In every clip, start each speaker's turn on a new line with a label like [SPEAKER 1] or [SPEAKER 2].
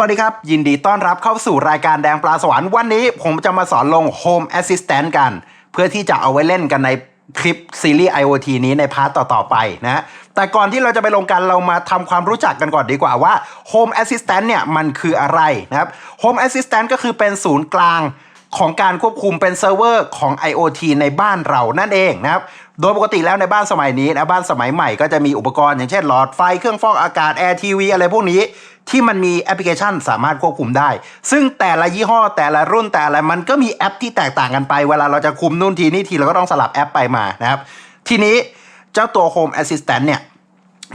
[SPEAKER 1] วัสดีครับ ยินดีต้อนรับเข้าสู่รายการแดงปลาสวรรค์วันนี้ผมจะมาสอนลง Home Assistant กัน เพื่อที่จะเอาไว้เล่นกันในคลิปซีรีส์ IoT นี้ในพาร์ตต่อ ๆ ไปนะแต่ก่อนที่เราจะไปลงกันเรามาทำความรู้จักกันก่อนดีกว่าว่า Home Assistant เนี่ยมันคืออะไรนะครับ Home Assistant ก็คือเป็นศูนย์กลาง ของการควบคุมเป็นเซิร์ฟเวอร์ของ IoT ในบ้านเรานั่นเองนะครับ โดยปกติแล้วในบ้านสมัยนี้นะบ้านสมัยใหม่ก็จะมีอุปกรณ์อย่างเช่นหลอดไฟเครื่องฟอกอากาศแอร์ทีวีอะไรพวกนี้ที่มันมีแอปพลิเคชันสามารถควบคุมได้ ซึ่งแต่ละยี่ห้อแต่ละรุ่นแต่ละมันก็มีแอปที่แตกต่างกันไป เวลาเราจะคุมนู่นทีนี่ทีเราก็ต้องสลับแอปไปมานะครับ ทีนี้เจ้าตัว Home Assistant เนี่ย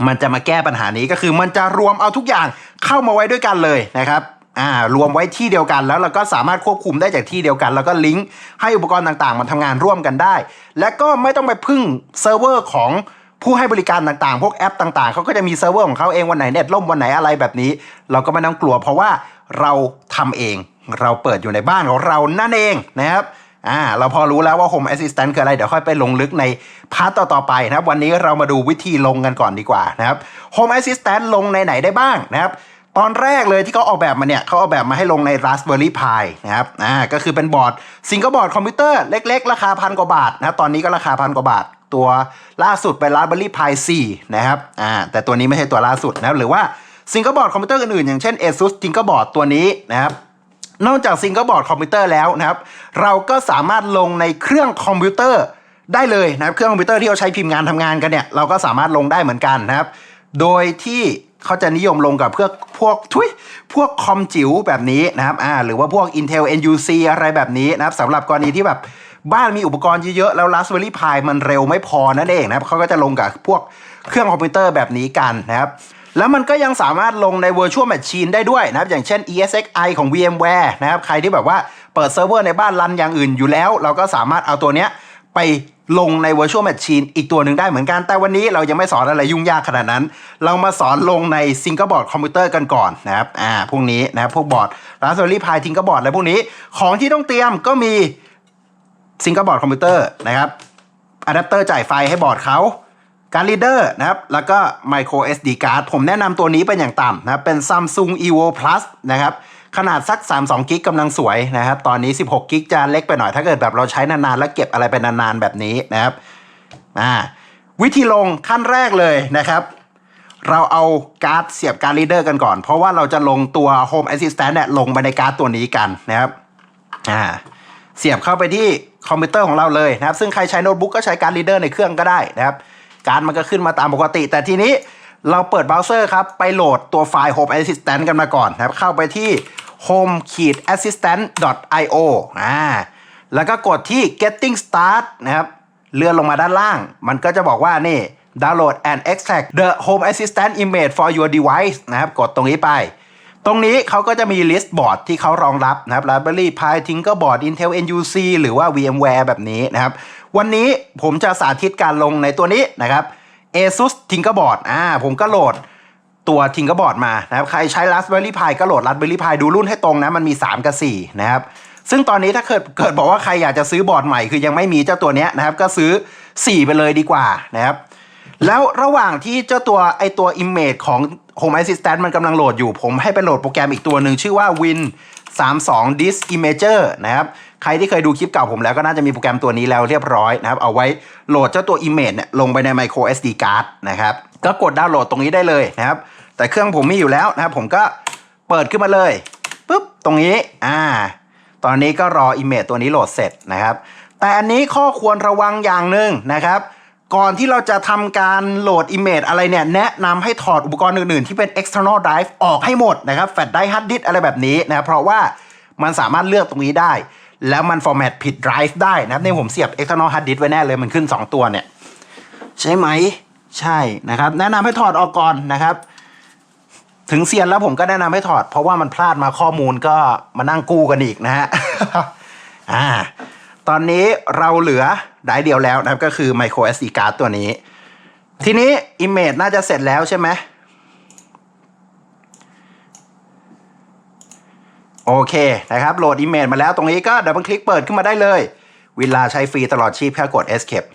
[SPEAKER 1] มันจะมาแก้ปัญหานี้ก็คือมันจะรวมเอาทุกอย่างเข้ามาไว้ด้วยกันเลยนะครับ อ่ารวมไว้ที่เดียวกันแล้วเราก็สามารถควบคุมได้จากที่เดียวกัน แล้วก็ลิงก์ให้อุปกรณ์ต่างๆ มันทำงานร่วมกันได้ และก็ไม่ต้องไปพึ่งเซิร์ฟเวอร์ของผู้ให้บริการต่างๆ พวกแอปต่างๆ เขาก็จะมีเซิร์ฟเวอร์ของเขาเองวันไหนเน็ตล่มวันไหนอะไรแบบนี้ เราก็ไม่ต้องกลัวเพราะว่าเราทำเอง เราเปิดอยู่ในบ้านของเรานั่นเองนะครับอ่าเราพอรู้แล้วว่า Home Assistant คืออะไร เดี๋ยวค่อยไปลงลึกในพาร์ตต่อๆไปนะครับ วันนี้เรามาดูวิธีลงกันก่อนดีกว่านะครับ Home Assistant ลงในไหนได้บ้างนะครับ ตอนแรกเลยที่เขาออกแบบมาเนี่ยเขาออกแบบมาให้ลงใน Raspberry Pi นะครับอ่าก็คือเป็นบอร์ดซิงเกิลบอร์ดคอมพิวเตอร์เล็กๆ ราคาพันกว่าบาทนะครับตอนนี้ก็ราคาพันกว่าบาท ตัวล่าสุดเป็น Raspberry Pi 4 นะครับอ่าแต่ตัวนี้ไม่ใช่ตัวล่าสุดนะครับหรือว่าซิงเกิลบอร์ดคอมพิวเตอร์อื่นๆอย่างเช่น ASUS Tinkerboard ตัวนี้นะครับนอกจากซิงเกิลบอร์ดคอมพิวเตอร์แล้วนะครับ เราก็สามารถลงในเครื่องคอมพิวเตอร์ได้เลยนะครับเครื่องคอมพิวเตอร์ที่เราใช้พิมพ์งานทำงานกันเนี่ยเราก็สามารถลงได้เหมือนกันนะครับ โดยที่เขาจะนิยมลงกับเพื่อ วกทุยพวกคอมจิ๋วแบบนี้นะครับอ่าหรือว่าพวก Intel NUC อะไรแบบนี้นะครับสำหรับกรณีที่แบบบ้านมีอุปกรณ์เยอะๆ แล้ว Raspberry Pi มันเร็วไม่พอนั่นเองนะครับเขาก็จะลงกับพวกเครื่องคอมพิวเตอร์แบบนี้กันนะครับแล้วมันก็ยังสามารถลงใน Virtual Machine ได้ด้วยนะครับ อย่างเช่น ESXi ของ VMware นะครับ ใครที่แบบว่าเปิดเซิร์ฟเวอร์ในบ้านรันอย่างอื่นอยู่แล้ว เราก็สามารถเอาตัวเนี้ยไป ลงใน Virtual Machine อีกตัวหนึ่งได้เหมือนกัน แต่วันนี้เรายังไม่สอนอะไรยุ่งยากขนาดนั้น เรามาสอนลงใน Single Board Computer กันก่อนนะครับ อ่า พวกนี้นะครับ พวกบอร์ด Raspberry Pi Tinker Board อะไรพวกนี้ ของที่ต้องเตรียมก็มี Single Board Computer นะครับอะแดปเตอร์จ่ายไฟให้บอร์ดเขาการรีดเดอร์นะครับ แล้วก็ micro SD card ผมแนะนำตัวนี้เป็นอย่างต่ำนะ เป็น Samsung Evo Plus นะครับ ขนาดสัก 32 กิกกำลังสวยนะครับ ตอนนี้ 16 กิกจะเล็กไปหน่อย ถ้าเกิดแบบเราใช้นานๆ แล้วเก็บอะไรไปนานๆ แบบนี้นะครับอ่าวิธีลงขั้นแรกเลยนะครับ เราเอาการ์ดเสียบการ์ดรีเดอร์กันก่อน เพราะว่าเราจะลงตัว Home Assistant เนี่ยลงไปในการ์ดตัวนี้กันนะครับอ่าเสียบเข้าไปที่คอมพิวเตอร์ของเราเลยนะครับ ซึ่งใครใช้โน้ตบุ๊กก็ใช้การ์ดรีเดอร์ในเครื่องก็ได้นะครับ การ์ดมันก็ขึ้นมาตามปกติ แต่ทีนี้เราเปิดเบราว์เซอร์ครับ ไปโหลดตัวไฟล์ Home Assistant กันมาก่อนนะครับ เข้าไปที่ home assistant io อ่าแล้วก็กดที่ getting start นะครับ เลื่อนลงมาด้านล่าง มันก็จะบอกว่านี่ download and extract the home assistant image for your device นะครับ กดตรงนี้ไป ตรงนี้เขาก็จะมีลิสต์บอร์ดที่เขารองรับนะครับ Raspberry Pi Tinkerboard Intel NUC หรือว่า VMware แบบนี้นะครับ วันนี้ผมจะสาธิตการลงในตัวนี้นะครับ ASUS Tinkerboard อ่า ผมก็โหลด ตัว Tinkerboard มานะครับใครใช้ Raspberry Pi ก็โหลด Raspberry Pi ดูรุ่นให้ตรงนะ มันมี 3 กับ 4 นะครับ ซึ่งตอนนี้ถ้าเกิดเกิดบอกว่าใครอยากจะซื้อบอร์ดใหม่คือยังไม่มีเจ้าตัวเนี้ยนะครับ ก็ซื้อ 4 ไปเลยดีกว่านะครับ แล้วระหว่างที่เจ้าตัวไอตัว Image ของ Home Assistant มันกำลังโหลดอยู่ ผมให้ไปโหลดโปรแกรมอีกตัวหนึ่งชื่อว่า Win 32 Disk Imager นะครับ ใครที่เคยดูคลิปเก่าผมแล้วก็น่าจะมีโปรแกรมตัวนี้แล้วเรียบร้อยนะครับ เอาไว้โหลดเจ้าตัว Image เนี่ยลงไปใน Micro SD card นะครับ ก็กดดาวน์โหลดตรงนี้ได้เลยนะครับ แต่เครื่องผมมีอยู่แล้วนะครับผมก็เปิดขึ้นมาเลยปุ๊บตรงนี้อ่า ตอนนี้ก็รอ Image ตัวนี้โหลดเสร็จนะครับ แต่อันนี้ข้อควรระวังอย่างหนึ่งนะครับ ก่อนที่เราจะทำการโหลด Image อะไรเนี่ย แนะนำให้ถอดอุปกรณ์อื่น ๆ ที่เป็น external drive ออกให้หมดนะครับแฟลชไดร์ฮาร์ดดิสอะไรแบบนี้นะครับเพราะว่ามันสามารถเลือกตรงนี้ได้ แล้วมัน format ผิด drive ได้นะครับนี่ผมเสียบ external hard disk ไว้แน่เลยมันขึ้น 2 ตัวเนี่ย ใช่ไหม ใช่นะครับ แนะนำให้ถอดออกก่อนนะครับ ถึงเซียนแล้วผมก็แนะนำให้ถอด เพราะว่ามันพลาดมาข้อมูลก็มานั่งกู้กันอีกนะฮะอ่าตอนนี้เราเหลือได้เดียวแล้วนะครับก็คือ micro SD card ตัวนี้ ทีนี้ Image น่าจะเสร็จแล้วใช่ไหมโอเคนะครับโหลด Image มาแล้วตรงนี้ก็ดับเบิลคลิกเปิดขึ้นมาได้เลยเวลาใช้ฟรีตลอดชีพแค่กด Escape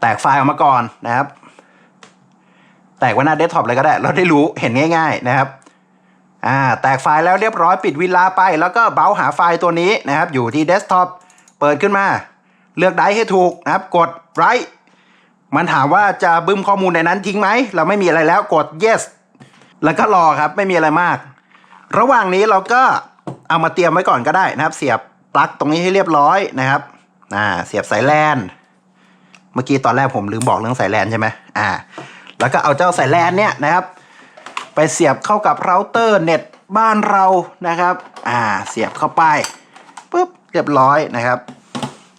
[SPEAKER 1] แตกไฟล์ออกมาก่อนนะครับ แตกไว้หน้าเดสก์ท็อปเลยก็ได้ เราได้รู้เห็นง่าย ๆนะครับอ่าแตกไฟล์แล้วเรียบร้อยปิดวิลาไป แล้วก็เบราว์หาไฟล์ตัวนี้นะครับ อยู่ที่เดสก์ท็อปเปิดขึ้นมา เลือกได้ให้ถูกนะครับ กด right มันถามว่าจะบึ้มข้อมูลในนั้นทิ้งไหม เราไม่มีอะไรแล้วกด yes แล้วก็รอครับไม่มีอะไรมาก ระหว่างนี้เราก็เอามาเตรียมไว้ก่อนก็ได้นะครับ เสียบปลั๊กตรงนี้ให้เรียบร้อยนะครับอ่าเสียบสายแลนเมื่อกี้ตอนแรกผมลืมบอกเรื่องสายแลนใช่ไหมอ่า แล้วก็เอาเจ้าสายแลนเนี่ยนะครับ ไปเสียบเข้ากับเราเตอร์เน็ตบ้านเรานะครับ อ่าเสียบเข้าไปปุ๊บเรียบร้อยนะครับ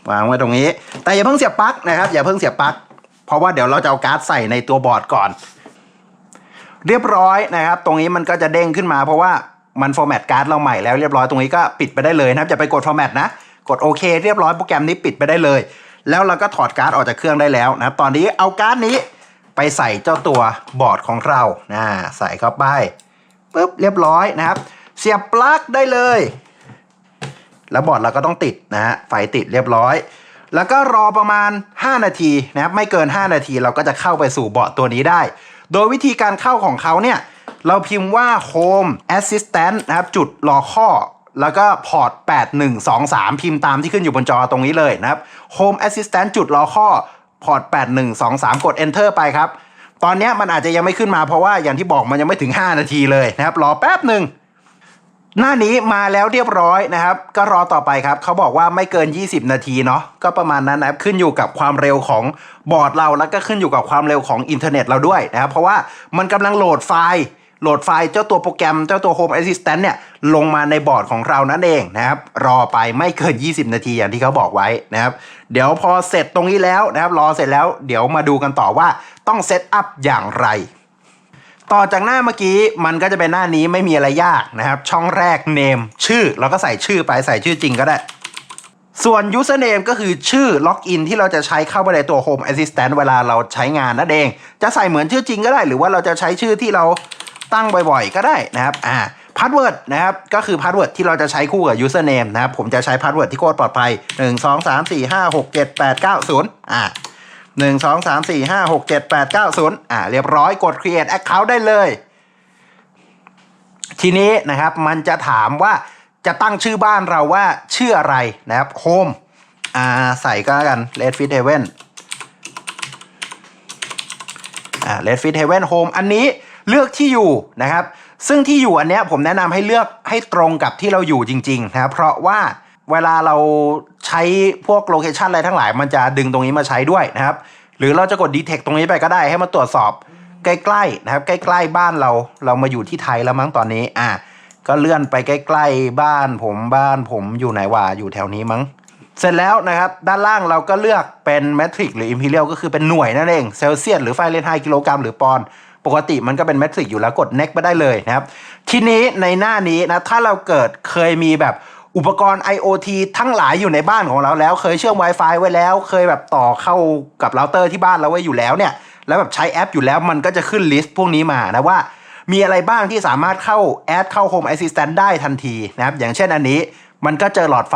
[SPEAKER 1] วางไว้ตรงนี้ แต่อย่าเพิ่งเสียบปลั๊กนะครับอย่าเพิ่งเสียบปลั๊กเพราะว่าเดี๋ยวเราจะเอาการ์ดใส่ในตัวบอร์ดก่อน เรียบร้อยนะครับ ตรงนี้มันก็จะเด้งขึ้นมาเพราะว่ามันฟอร์แมตการ์ดเราใหม่แล้วเรียบร้อยตรงนี้ก็ปิดไปได้เลยนะครับอย่าไปกดฟอร์แมตนะกดโอเคเรียบร้อยโปรแกรมนี้ปิดไปได้เลย แล้วเราก็ถอดการ์ดออกจากเครื่องได้แล้วนะครับตอนนี้เอาการ์ดนี้ ไปใส่เจ้าตัวบอร์ดของเรานะใส่เข้าไปปุ๊บเรียบร้อยนะครับ เสียบปลั๊กได้เลย แล้วบอร์ดเราก็ต้องติดนะฮะไฟติดเรียบร้อย แล้วก็รอประมาณ 5 นาทีนะครับไม่เกิน 5 นาทีเราก็จะเข้าไปสู่บอร์ดตัวนี้ได้ โดยวิธีการเข้าของเขาเนี่ยเราพิมพ์ว่า Home Assistant นะครับจุดรอข้อแล้วก็พอร์ต 8123 พิมพ์ตามที่ขึ้นอยู่บนจอตรงนี้เลยนะครับ Home Assistant จุดรอข้อ พอร์ต 8123 กด Enter ไปครับ ตอนนี้มันอาจจะยังไม่ขึ้นมาเพราะว่าอย่างที่บอกมันยังไม่ถึง 5 นาทีเลยนะครับ รอแป๊บหนึ่งหน้านี้มาแล้วเรียบร้อยนะครับ ก็รอต่อไปครับ เขาบอกว่าไม่เกิน 20 นาทีเนาะก็ประมาณนั้นนะครับขึ้นอยู่กับความเร็วของบอร์ดเราแล้วก็ขึ้นอยู่กับความเร็วของอินเทอร์เน็ตเราด้วยนะครับเพราะว่ามันกำลังโหลดไฟล์ โหลดไฟล์เจ้าตัวโปรแกรมเจ้าตัว Home Assistant เนี่ยลงมาในบอร์ดของเรานั่นเองนะครับรอไปไม่เกิน 20 นาทีอย่างที่เขาบอกไว้นะครับเดี๋ยวพอเสร็จตรงนี้แล้วนะครับรอเสร็จแล้วเดี๋ยวมาดูกันต่อว่าต้องเซตอัพอย่างไรต่อจากหน้าเมื่อกี้มันก็จะเป็นหน้านี้ไม่มีอะไรยากนะครับ ช่องแรก name ชื่อเราก็ใส่ชื่อไปใส่ชื่อจริงก็ได้ ส่วน username ก็คือชื่อล็อกอินที่เราจะใช้เข้าไปในตัว Home Assistant เวลาเราใช้งานนั่นเอง จะใส่เหมือนชื่อจริงก็ได้ หรือว่าเราจะใช้ชื่อที่เรา ตั้งบ่อยๆ ก็ได้นะครับอ่าพาสเวิร์ดนะครับก็คือพาสเวิร์ดที่เราจะใช้คู่กับ username นะครับผมจะใช้พาสเวิร์ดที่โคตรปลอดภัย 1 2 3 4 5 6 7 8 9 0อ่าหนึ่งสองสามสี่ห้าหกเจ็ดแปดเก้าศูนย์อ่าเรียบร้อยกด create account ได้เลย ทีนี้นะครับมันจะถามว่าจะตั้งชื่อบ้านเราว่าชื่ออะไรนะครับ home อ่าใส่ก็แล้วกัน Redfit Heaven อ่า Redfit Heaven Home อันนี้ เลือกที่อยู่นะครับ ซึ่งที่อยู่อันเนี้ยผมแนะนำให้เลือกให้ตรงกับที่เราอยู่จริงๆนะครับเพราะว่าเวลาเราใช้พวกโลเคชันอะไรทั้งหลาย มันจะดึงตรงนี้มาใช้ด้วยนะครับ หรือเราจะกด detect ตรงนี้ไปก็ได้ให้มาตรวจสอบใกล้ๆนะครับ ใกล้ๆบ้านเราเรามาอยู่ที่ไทยแล้วมั้งตอนนี้อะก็เลื่อนไปใกล้ๆบ้านผมบ้านผมอยู่ไหนวะอยู่แถวนี้มั้ง เสร็จแล้วนะครับ ด้านล่างเราก็เลือกเป็นเมทริกหรือ Imperial ก็คือเป็นหน่วยนั่นเองเซลเซียสหรือไฟเรนไฮต์กิโลกรัมหรือปอนด์ ปกติมันก็เป็นเมทริกอยู่แล้วกด next ไปได้เลยนะครับ ทีนี้ในหน้านี้นะถ้าเราเกิดเคยมีแบบอุปกรณ์ IoT ทั้งหลายอยู่ในบ้านของเราแล้ว เคยเชื่อม Wi-Fi ไว้แล้ว เคยแบบต่อเข้ากับเราเตอร์ที่บ้านเราไว้อยู่แล้วเนี่ย แล้วแบบใช้แอปอยู่แล้วมันก็จะขึ้นลิสต์พวกนี้มานะว่ามีอะไรบ้างที่สามารถเข้าแอดเข้า Home Assistant ได้ทันทีนะครับ อย่างเช่นอันนี้มันก็เจอหลอดไฟ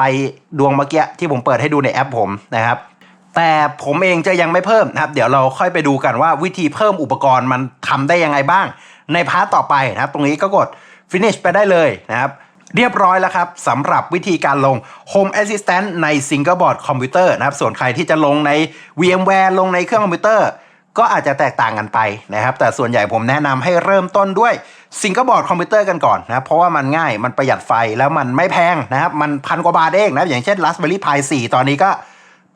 [SPEAKER 1] ดวงเมื่อกี้ที่ผมเปิดให้ดูในแอปผมนะครับ แต่ผมเองจะยังไม่เพิ่มนะครับ เดี๋ยวเราค่อยไปดูกันว่าวิธีเพิ่มอุปกรณ์มันทำได้ยังไงบ้าง ในพาร์ทต่อไปนะครับ ตรงนี้ก็กด finish ไปได้เลยนะครับเรียบร้อยแล้วครับสำหรับวิธีการลง Home Assistant ใน Single Board Computer นะครับ ส่วนใครที่จะลงใน VMware ลงในเครื่องคอมพิวเตอร์ ก็อาจจะแตกต่างกันไปนะครับ แต่ส่วนใหญ่ผมแนะนำให้เริ่มต้นด้วย Single Board Computer กันก่อนนะครับเพราะว่ามันง่ายมันประหยัดไฟแล้วมันไม่แพงนะครับ มันพันกว่าบาทเองนะอย่างเช่น Raspberry Pi 4 ตอนนี้ก็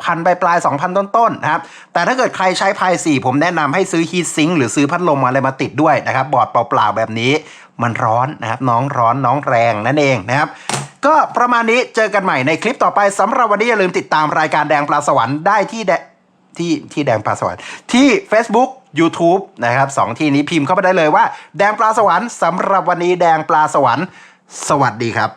[SPEAKER 1] พันปลายปลาย2,000ต้นๆนะครับ แต่ถ้าเกิดใครใช้พาย4ผมแนะนำให้ซื้อฮีทซิงหรือซื้อพัดลมอะไรมาติดด้วยนะครับ บอร์ดเปล่าๆแบบนี้มันร้อนนะครับ น้องร้อนน้องแรงนั่นเองนะครับ ก็ประมาณนี้เจอกันใหม่ในคลิปต่อไปสำหรับวันนี้อย่าลืมติดตามรายการแดงปลาสวรรค์ได้ที่แดที่ที่แดงปลาสวรรค์ที่ Facebook YouTube นะครับสองที่นี้พิมพ์เข้าไปได้เลยว่า แดงปลาสวรรค์สำหรับวันนี้แดงปลาสวรรค์ สวัสดีครับ